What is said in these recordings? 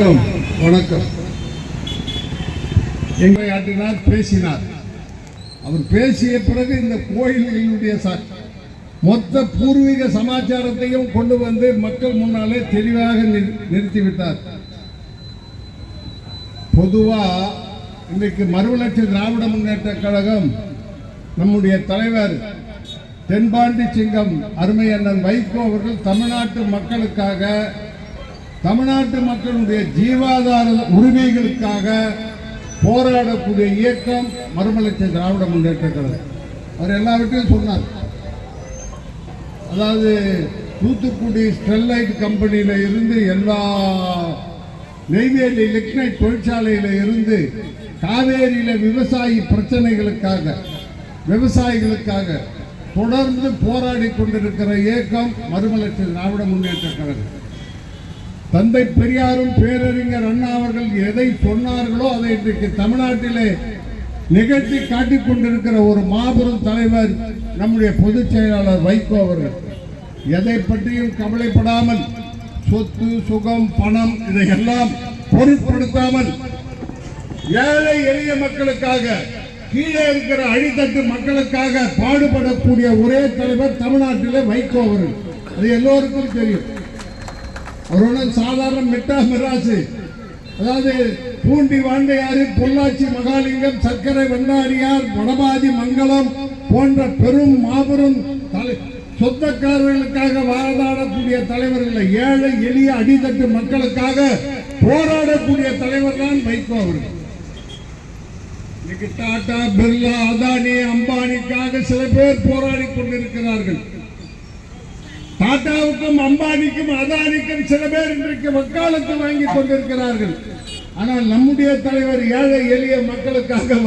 அனைவருக்கும் வணக்கம். எங்களை ஆட்டினார் பேசினார். அவர் பேசிய பிறகு இந்த கோயில்களுடைய மொத்த பூர்வீக சமாச்சாரத்தையும் கொண்டு வந்து மக்கள் முன்னாலே தெளிவாக நிறுத்திவிட்டார். பொதுவா இன்றைக்கு மறுமலர்ச்சி திராவிட முன்னேற்ற கழகம் நம்முடைய தலைவர் தென்பாண்டி சிங்கம் அருமை அண்ணன் வைகோ அவர்கள் தமிழ்நாட்டு மக்களுக்காக தமிழ்நாட்டு மக்களுடைய ஜீவாதார உரிமைகளுக்காக போராடக்கூடிய இயக்கம் மறுமலர்ச்சி திராவிட முன்னேற்ற கழகம். அவர் எல்லாவற்றையும் சொன்னார். அதாவது தூத்துக்குடி ஸ்டெர்லைட் கம்பெனியில் இருந்து எல்லா நெய்வேலி லிக்னைட் தொழிற்சாலையில் இருந்து காவேரியில் விவசாயி பிரச்சனைகளுக்காக விவசாயிகளுக்காக தொடர்ந்து போராடி கொண்டிருக்கிற இயக்கம் மறுமலர்ச்சி திராவிட முன்னேற்ற கழகம். தந்தை பெரியாரும் பேரறிஞர் அண்ணா அவர்கள் எதை சொன்னார்களோ அதை இன்றைக்கு தமிழ்நாட்டிலே நிகழ்த்தி காட்டிக் கொண்டிருக்கிற ஒரு மாபெரும் தலைவர் நம்முடைய பொதுச் செயலாளர் வைகோ அவர்கள். எதை பற்றியும் கவலைப்படாமல் சொத்து சுகம் பணம் இதையெல்லாம் பொருட்படுத்தாமல் ஏழை எளிய மக்களுக்காக கீழே இருக்கிற அடித்தட்டு மக்களுக்காக பாடுபடக்கூடிய ஒரே தலைவர் தமிழ்நாட்டிலே வைகோ அவர்கள். அது எல்லோருக்கும் தெரியும். அவர் சாதாரண மிட்டா மிராசு அதாவது பூண்டி வாண்டையாறு பொள்ளாச்சி மகாலிங்கம் சர்க்கரை வண்டாரியார் வடபாதி மங்கலம் போன்ற பெரும் மாபெரும் தலை சொந்தக்காரர்களுக்காக வாதாடக்கூடிய தலைவர்கள் ஏழை எளிய அடித்தட்டு மக்களுக்காக போராடக்கூடிய தலைவர் தான் வைகோ அவர்கள். இன்னைக்கு டாடா பிர்லா அதானி அம்பானிக்காக சில பேர் போராடி கொண்டிருக்கிறார்கள். டாடாவுக்கும் அம்பானிக்கும் அதானிக்கும் சில பேர் இன்றைக்கு வக்காலத்து வாங்கி கொண்டிருக்கிறார்கள். ஆனால் நம்முடைய தலைவர் ஏழை எளிய மக்களுக்காக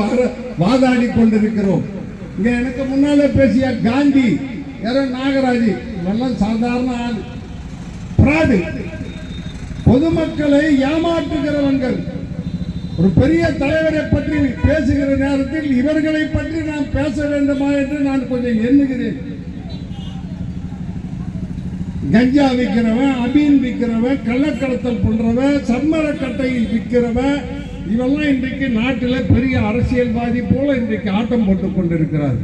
வாதாடி கொண்டிருக்கிறோம். இங்க எனக்கு முன்னாலே பேசிய காந்தி யாரோ நாகராஜ் இவெல்லாம் சாதாரண ஆள். பிராடு. பொதுமக்களை ஏமாற்றுகிறவர்கள். ஒரு பெரிய தலைவரை பற்றி பேசுகிற நேரத்தில் இவர்களை பற்றி நான் பேச வேண்டுமா என்று நான் கொஞ்சம் எண்ணுகிறேன். கஞ்சா விற்கிறவன் அபீன் விற்கிறவன் கள்ளக்கடத்தல் பண்றவன் சம்மரக்கட்டையில் விற்கிறவன் இவெல்லாம் இன்றைக்கு நாட்டில் பெரிய அரசியல்வாதி போல இன்றைக்கு ஆட்டம் போட்டுக் கொண்டிருக்கிறார்.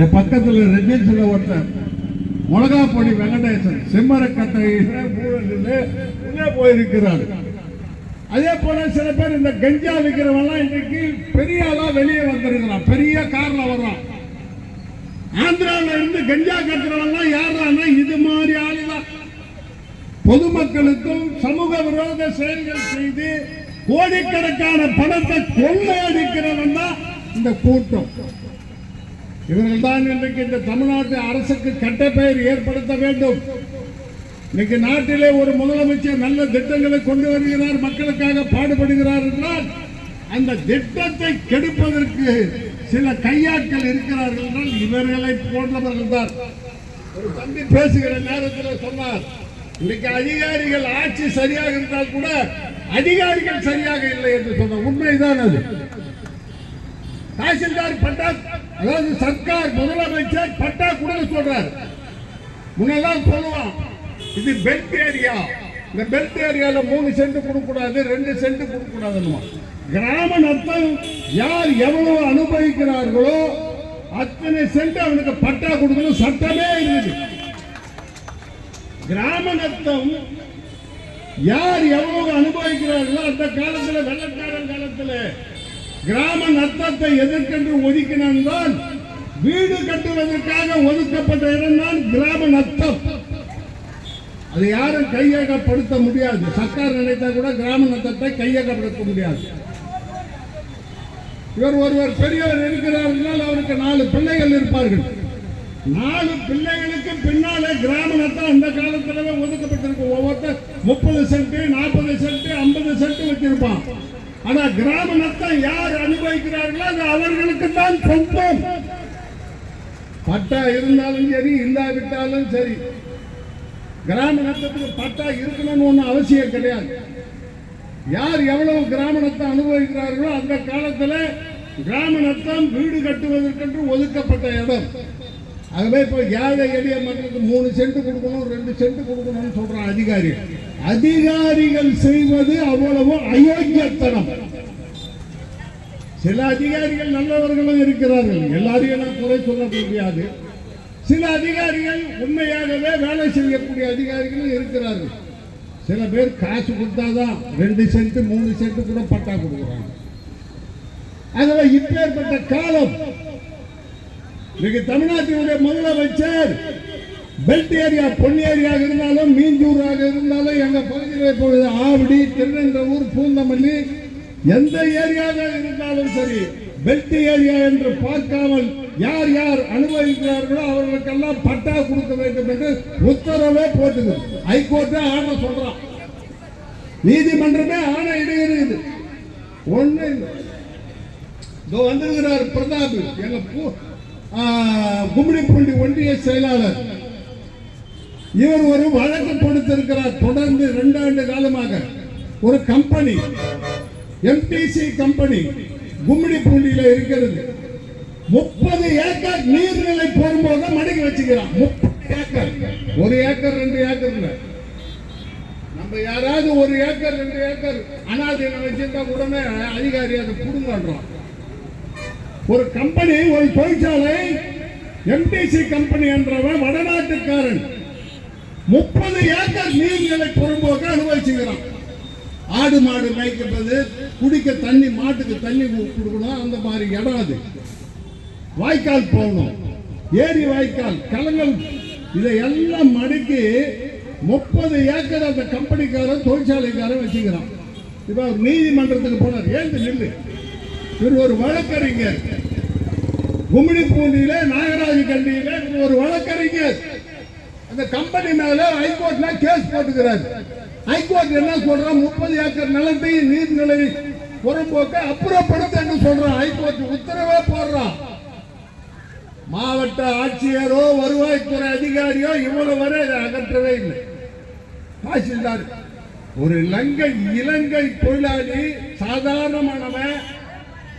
என் பக்கத்தில் ரெஜிஸ்டர் ஒருத்தர் மிளகாப்பொடி வெங்கடேசன் செம்மரக்கட்டையில உள்ளே போயிருக்கிறார். அதே போல சில பேர் இந்த கஞ்சா விற்கிறவன்லாம் இன்றைக்கு பெரிய ஆளா வெளியே வந்திருக்கிறான். பெரிய காரில் வர்றான். ஆந்திரால இருந்து கஞ்சா கட்டுறவங்க யாரானா இது மாதிரி ஆளுதான். பொதுமக்களுக்கும் சமூக விரோத செயல்கள் செய்து கோடிக்கணக்கான பணத்தை கொள்ளையடிக்கிறவன் தான் இந்த கூட்டம். இவர்கள் தான் இன்றைக்கு இந்த தமிழ்நாட்டு அரசுக்கு கெட்ட பெயர் ஏற்படுத்த வேண்டும். இன்னைக்கு நாட்டிலே ஒரு முதலமைச்சர் நல்ல திட்டங்களை கொண்டு வருகிறார் மக்களுக்காக பாடுபடுகிறார் என்றால் அந்த திட்டத்தை கெடுப்பதற்கு சில கையாட்கள் இருக்கிறார்கள் என்றால் இவர்களை போன்றவர்கள் தான். ஒரு தம்பி பேசுகிற நேரத்தில் சொன்னார் இன்னைக்கு அதிகாரிகள் ஆட்சி சரியாக இருந்தால் கூட அதிகாரிகள் சரியாக இல்லை என்று சொன்னார். உண்மைதான் அது. தாசில்தார் பட்டா அதாவது சர்க்கார் முதலமைச்சர் பட்டா கொடுக்க சொல்றார். முன்னெல்லாம் சொல்லுவான் இது பெல்ட் ஏரியா. இந்த பெல்ட் ஏரியால மூணு சென்ட் கொடுக்கக்கூடாது ரெண்டு சென்ட் கொடுக்கூடாதுன்னு கிராம நத்தம் யார் எவ்வளவு அனுபவிக்கிறார்களோ அத்தனை சென்று அவனுக்கு பட்டா கொடுக்கணும். சட்டமே இருக்குது கிராம நத்தம் யார் எவ்வளவு அனுபவிக்கிறார்களோ அந்த காலத்தில் வெள்ளக்காரன் காலத்தில் கிராம நத்தத்தை எதிர்க்கென்று ஒதுக்கினான் தான் வீடு கட்டுவதற்காக ஒதுக்கப்பட்ட இடம் தான் கிராம நத்தம் அது யாரும் கையகப்படுத்த முடியாது. சர்க்கார் நினைத்தா கூட கிராம நத்தத்தை கையகப்படுத்த முடியாது. இவர் ஒருவர் பெரியவர் இருக்கிறார் என்றால் அவருக்கு நாலு பிள்ளைகள் இருப்பார்கள். நாலு பிள்ளைகளுக்கு பின்னாலே கிராம அந்த காலத்துல ஒதுக்கப்பட்டிருக்கும். ஒவ்வொருத்தர் முப்பது சென்ட் நாற்பது சென்ட் ஐம்பது சென்ட் வச்சிருப்பான். ஆனா கிராம யார் அனுபவிக்கிறார்களோ அது அவர்களுக்கு தான் சொந்தம். பட்டா இருந்தாலும் சரி இல்லாவிட்டாலும் சரி கிராம நத்தத்துக்கு பட்டா இருக்கணும்னு ஒன்றும் அவசியம் கிடையாது. யார் எவ்வளவு கிராமணத்தை அனுபவிக்கிறார்களோ அந்த காலத்துல கிராமணத்தான் வீடு கட்டுவதற்கென்று ஒதுக்கப்பட்ட இடம். ஆகவே இப்போ ஏழை எளிய மக்களுக்கு மூணு சென்ட் கொடுக்கணும் ரெண்டு சென்ட் கொடுக்கணும்னு சொல்றான் அதிகாரி. அதிகாரிகள் செய்வது அவ்வளவு அயோக்கியத்தனம். சில அதிகாரிகள் நல்லவர்களும் இருக்கிறார்கள். எல்லாரையும் நான் குறை சொல்ல முடியாது. சில அதிகாரிகள் உண்மையாகவே வேலை செய்யக்கூடிய அதிகாரிகளும் இருக்கிறார்கள். சில பேர் காசு கொடுத்தாதான் ரெண்டு சென்ட் மூணு சென்ட் கூட பட்டா கொடுக்குறாங்க. ஆகவே இப்பேற்பட்ட காலம் இன்னைக்கு தமிழ்நாட்டினுடைய முதலமைச்சர் பெல்ட் ஏரியா பொன்னி ஏரியாக இருந்தாலும் மீஞ்சூராக இருந்தாலும் எங்க பகுதியில் இப்பொழுது ஆவடி திருநெல்வேலூர் பூந்தமல்லி எந்த ஏரியாவாக இருந்தாலும் சரி பெல்ட் ஏரியா என்று பார்க்காமல் யார் யார் அனுபவிக்கிறார்களோ அவர்களுக்கெல்லாம் பட்டா கொடுக்க வேண்டும் என்று உத்தரவே போட்டுது. ஹைகோர்ட்டே ஆணை சொல்றான். நீதிமன்றமே ஆணை இடுகிறது ஒண்ணு இல்லை. இதோ வந்திருக்கிறார் பிரதாப். எங்க பூ- ஒன்றிய செயலாளர். இவர் ஒரு வழக்கு கொடுத்திருக்கிறார் தொடர்ந்து ரெண்டு ஆண்டு காலமாக. ஒரு கம்பெனி எம்டிசி கம்பெனி கும்மிடிப்பூண்டியில் இருக்கிறது. முப்பது ஏக்கர் நீர்நிலை போகும்போது மடக்கி வச்சுக்கிறான். முப்பது ஏக்கர். ஒரு ஏக்கர் ரெண்டு ஏக்கர் நம்ம யாராவது ஒரு ஏக்கர் ரெண்டு ஏக்கர் அனாதையை வச்சிருந்தா உடனே அதிகாரி அதை புடுங்கன்றோம் ஒரு கம்பெனி ஒரு தொழிற்சாலை எம்டிசி கம்பெனி என்றவன் வடநாட்டுக்காரன். முப்பது ஏக்கர் நீர்நிலை புறம்போக்க அனுபவிச்சுக்கிறான். ஆடு மாடு மேய்க்கிறது குடிக்க தண்ணி மாட்டுக்கு தண்ணி கொடுக்கணும். அந்த மாதிரி இடம் அது. வாய்க்கால் போகணும். ஏரி வாய்க்கால் கலங்கள் இதை எல்லாம் மடக்கி முப்பது ஏக்கர் அந்த கம்பெனிக்காரன் தொழிற்சாலைக்காரன் வச்சுக்கிறான். இப்போ அவர் நீதிமன்றத்துக்கு போனார். ஏந்து நில்லு? இவர் ஒரு வழக்கறிஞர். கும்மிடி பூண்டியில நாகராஜ கண்டியில ஒரு வழக்கறிஞர். அந்த கம்பெனி மேல ஹைகோர்ட்ல கேஸ் போட்டுக்கிறார். ஹைகோர்ட் என்ன சொல்றா? முப்பது ஏக்கர் நிலத்தை நீர்நிலை புறம்போக்க அப்புறப்படுத்த என்று சொல்றான் ஹைகோர்ட் உத்தரவே போடுறான் மாவட்ட ஆட்சியரோ வருவாய்த்துறை அதிகாரியோ இவ்வளவு வரை அதை அகற்றவே இல்லை. தாசில்தார் ஒரு இலங்கை இலங்கை தொழிலாளி சாதாரணமானவன்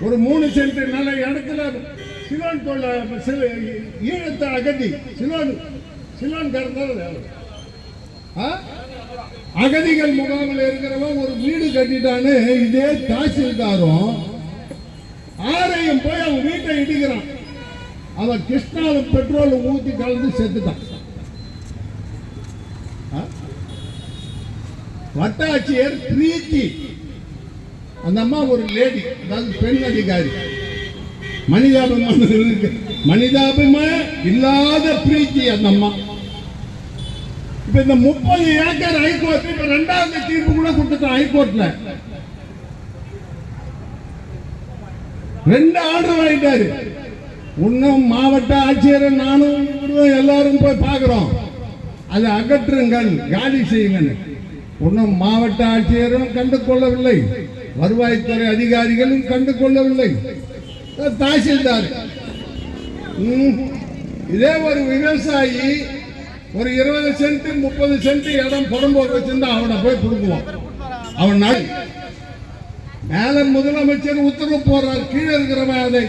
ஒரு மூணு சென்ட் நல்ல இடத்துல சிலோன் தொழில் சில ஈழத்தை அகதி சிலோன் சிலோன் கறந்தாலும் அகதிகள் முகாமில் இருக்கிறவன் ஒரு வீடு கட்டிட்டான்னு இதே தாசில்தாரும் ஆரையும் போய் அவன் வீட்டை இடிக்கிறான். அவன் கிருஷ்ணாவில் பெட்ரோல் ஊத்தி கலந்து செத்துட்டான். வட்டாட்சியர் பிரீத்தி. அந்த அம்மா ஒரு லேடி அதாவது பெண் அதிகாரி. மனிதாபிமானம் இருக்கு. மனிதாபிமானம் இல்லாத பிரீத்தி அந்த அம்மா. இப்ப இந்த முப்பது ஏக்கர் ஹைகோர்ட் இப்ப ரெண்டாவது தீர்ப்பு கூட கொடுத்துட்டான் ஹைகோர்ட்ல ரெண்டு ஆர்டர் வாங்கிட்டாரு. இன்னும் மாவட்ட ஆட்சியர் நானும் எல்லாரும் போய் பார்க்கிறோம். அதை அகற்றுங்கள் காலி செய்யுங்கள் இன்னும் மாவட்ட ஆட்சியரும் கண்டு கொள்ளவில்லை வருவாய்த்துறை அதிகாரிகளும் கண்டு கொள்ளவில்லை தாசில்தார். இதே ஒரு விவசாயி ஒரு இருபது சென்ட் முப்பது சென்ட் இடம் புறம்போக்கு வச்சிருந்தா அவனை போய் கொடுக்குவான் அவன் நாள் மேல முதலமைச்சர் உத்தரவு போறார் கீழே இருக்கிறவன் அதை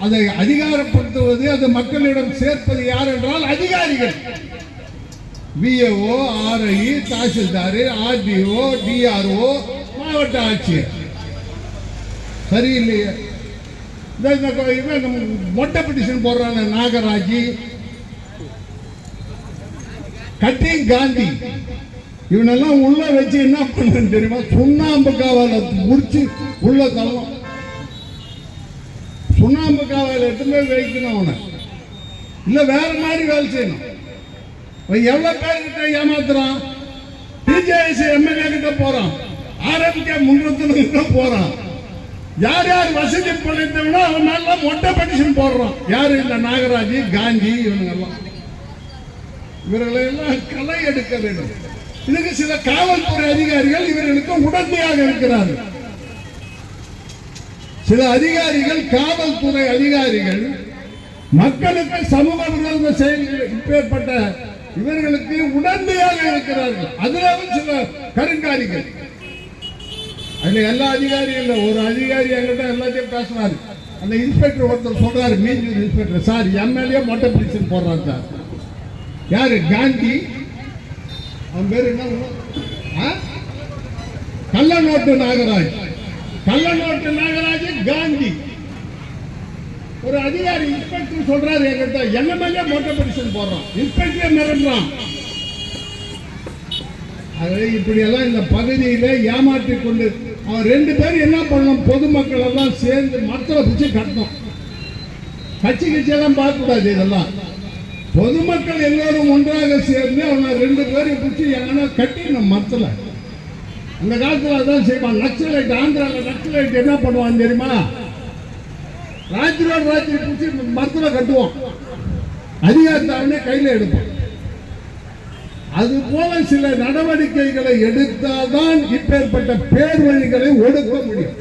அதை அதிகாரப்படுத்துவது அது மக்களிடம் சேர்ப்பது யார் என்றால் அதிகாரிகள். VAO RI tahsildar RDO DRO மாவட்ட ஆட்சியர். சரியில்லையே. இந்த இவன் நம்ம மொட்டை பிட்டிஷன் போடுறாங்க நாகராஜி. கட்டிங் காந்தி. இவனெல்லாம் உள்ள வச்சு என்ன பண்றேன்னு தெரியுமா? சுண்ணாம்பு முடிச்சு உள்ள தள்ளும் சுண்ணாம்பு காவல் எடுத்து போய் வைக்கணும் அவனை? இல்ல வேற மாதிரி வேலை செய்யணும். எவ்வளோ எவ்வளவு பேர்கிட்ட ஏமாத்துறான்? டிஜேஎஸ் எம்எல்ஏ கிட்ட போறான். ஆரம்பிக்க முன்னூத்தி கிட்ட போறான். யார் யார் வசதி படைத்தவனோ அவன் நல்லா மொட்டை பெட்டிஷன் போடுறான். யார்? இந்த நாகராஜ் காந்தி இவனுங்கெல்லாம். எல்லாம் இவர்களை எல்லாம் களை எடுக்க வேண்டும். இதுக்கு சில காவல்துறை அதிகாரிகள் இவர்களுக்கு உடனடியாக இருக்கிறார்கள். சில அதிகாரிகள் காவல்துறை அதிகாரிகள் மக்களுக்கு சமூக விரோத செயல்கள் இப்பேற்பட்ட இவர்களுக்கு உடந்தையாக இருக்கிறார்கள். அதிலும் சில கருங்காரிகள். அதுல எல்லா அதிகாரியும் ஒரு அதிகாரி என்கிட்ட எல்லாத்தையும் பேசினாரு அந்த இன்ஸ்பெக்டர் ஒருத்தர் சொல்றாரு மீஞ்சூர் இன்ஸ்பெக்டர் சார் எம்எல்ஏ மொட்டை பிடிச்சுன்னு போடுறாரு சார். யாரு? காந்தி? அவன் பேர் என்ன? ஆ? கள்ளநோட்டு நாகராஜ். கள்ளநோட்டு நாகராஜ் காந்தி. ஒரு அதிகாரி இன்ஸ்பெக்டர் சொல்றாரு என்கிட்ட என்ன மேலே மோட்டர் பெடிஷன் போடுறான் இன்ஸ்பெக்டர் மிரட்டுறான். அது இப்படி எல்லாம் இந்த பகுதியில் ஏமாற்றி கொண்டு அவன் ரெண்டு பேரும் என்ன பண்ணணும்? பொதுமக்கள் எல்லாம் சேர்ந்து மரத்தில் பிடிச்சி கட்டணும். கட்சி கட்சியெல்லாம் எல்லாம் இதெல்லாம். பொதுமக்கள் எல்லோரும் ஒன்றாக சேர்ந்து அவனை ரெண்டு பேரும் பிடிச்சி எங்கன்னா கட்டிடணும் மரத்தில். அந்த காலத்தில் அதான் செய்வான் நக்சலைட் ஆந்திரால நக்சலைட் என்ன பண்ணுவான் தெரியுமா? ராத்திரியோட ராத்திரி பிடிச்சி மரத்துல கட்டுவோம். அதிகாரத்தை கையில் எடுப்போம். அது போல சில நடவடிக்கைகளை எடுத்தால்தான் இப்பேற்பட்ட பேர்வழிகளை ஒடுக்க முடியும்.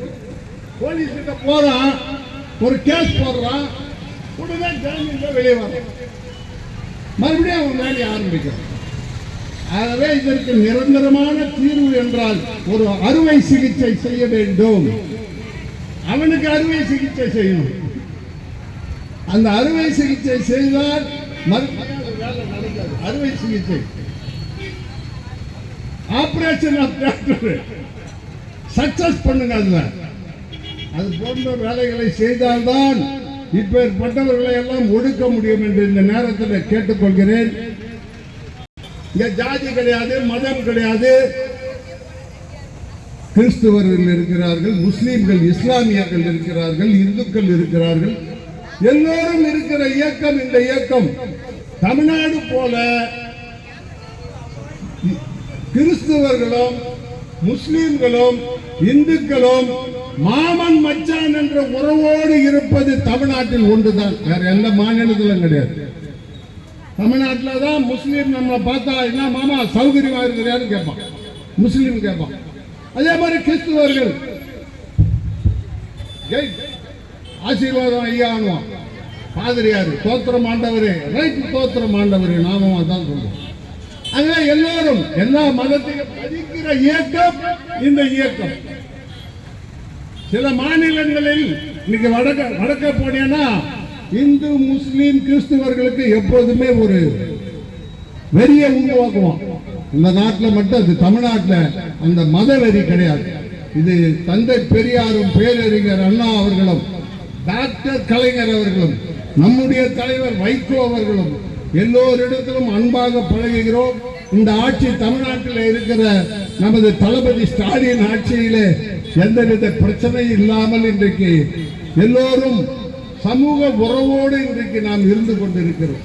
போலீஸ் கிட்ட போறான் ஒரு கேஸ் போடுறான் உடனே ஜாமீன்ல வெளியே வரான் மறுபடியும் அவன் வேலையை ஆரம்பிக்கிறான். ஆகவே இதற்கு நிரந்தரமான தீர்வு என்றால் ஒரு அறுவை சிகிச்சை செய்ய வேண்டும். அவனுக்கு அறுவை சிகிச்சை செய்யணும். அந்த அறுவை சிகிச்சை செய்தால் அறுவை சிகிச்சை. ஆபரேஷன் ஆஃப் டாக்டர் சக்சஸ் பண்ணுங்க அதுல. அது போன்ற வேலைகளை செய்தால்தான் இப்பேற்பட்டவர்களை எல்லாம் ஒடுக்க முடியும் என்று இந்த நேரத்தில் கேட்டுக்கொள்கிறேன். இங்க ஜாதி கிடையாது மதம் கிடையாது. கிறிஸ்துவர்கள் இருக்கிறார்கள் முஸ்லீம்கள் இஸ்லாமியர்கள் இருக்கிறார்கள் இந்துக்கள் இருக்கிறார்கள். எல்லோரும் இருக்கிற இயக்கம் இந்த இயக்கம். தமிழ்நாடு போல கிறிஸ்துவர்களும் முஸ்லிம்களும் இந்துக்களும் மாமன் மச்சான் என்ற உறவோடு இருப்பது தமிழ்நாட்டில் ஒன்றுதான். வேற எந்த மாநிலத்திலும் கிடையாது. தமிழ்நாட்டில் தான் முஸ்லீம் நம்மளை பார்த்தா என்ன மாமா சௌகரியமாக இருக்கிறான்னு கேட்பான். முஸ்லீம் கேட்பான். அதே மாதிரி கிறிஸ்துவர்கள். ஜெய் ஆசீர்வாதம் ஐயானுவான் பாதிரியார் தோத்திரம் ஆண்டவரே ரைட் தோத்திரம் ஆண்டவரே நாமும் அதான் சொல்லுவோம் அதனால எல்லாரும் எல்லா மதத்தையும் பதிக்கிற இயக்கம் இந்த இயக்கம். சில மாநிலங்களில் இன்னைக்கு வடக்க வடக்க போனீங்கன்னா இந்து முஸ்லீம் கிறிஸ்துவர்களுக்கு எப்போதுமே ஒரு வெறிய உருவாக்குவோம் இந்த நாட்டில் மட்டும் அது தமிழ்நாட்டில் அந்த மத வெறி கிடையாது. இது தந்தை பெரியாரும் பேரறிஞர் அண்ணா அவர்களும் டாக்டர் கலைஞர் அவர்களும் நம்முடைய தலைவர் வைகோ அவர்களும் எல்லோரிடத்திலும் அன்பாக பழகுகிறோம். இந்த ஆட்சி தமிழ்நாட்டில் இருக்கிற நமது தளபதி ஸ்டாலின் ஆட்சியிலே எந்தவித பிரச்சனை இல்லாமல் இன்றைக்கு எல்லோரும் சமூக உறவோடு இன்றைக்கு நாம் இருந்து கொண்டிருக்கிறோம்.